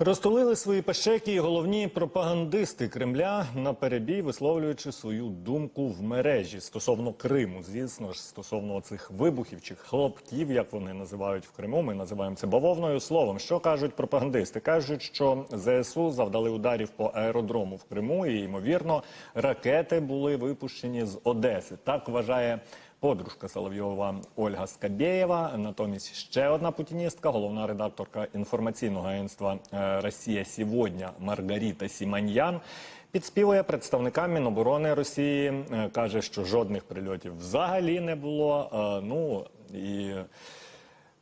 Розтулили свої пащеки і головні пропагандисти Кремля на перебій, висловлюючи свою думку в мережі стосовно Криму. Звісно ж, стосовно цих вибухів чи хлопків, як вони називають в Криму. Ми називаємо це бавовною словом. Що кажуть пропагандисти? кажуть, що ЗСУ завдали ударів по аеродрому в Криму, і ймовірно, ракети були випущені з Одеси. Так вважає. Подружка Соловйова Ольга Скабєєва, натомість ще одна путіністка, головна редакторка інформаційного агентства е, Росія сьогодні Маргарита Сіманьян. Підспівує представникам Міноборони Росії, е, каже, що жодних прильотів взагалі не було. Е, Ну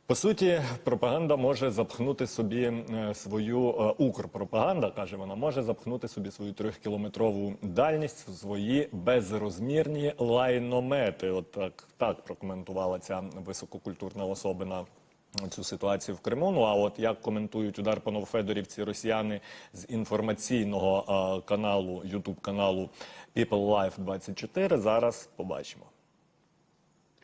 по суті, пропаганда може запхнути собі е, свою е, укрпропаганда, каже вона, може запхнути собі свою трьохкілометрову дальність в свої безрозмірні лайномети. От так, так прокоментувала ця висококультурна особина. Цю ситуацію в Криму. Ну а от як коментують удар по Новофедорівці росіяни з інформаційного е, каналу, Ютуб каналу People Life 24, зараз побачимо.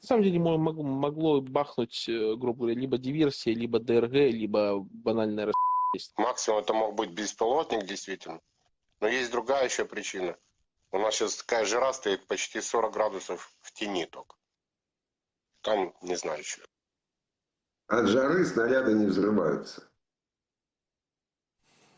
На самом деле мо- мог- могло бахнуть, э, грубо говоря, либо диверсия, либо ДРГ, либо банальная расчетность. Максимум это мог быть беспилотник, действительно. Но есть другая еще причина. У нас сейчас такая жара стоит почти 40 градусов в тени только. Там не знаю еще. От жары снаряды не взрываются.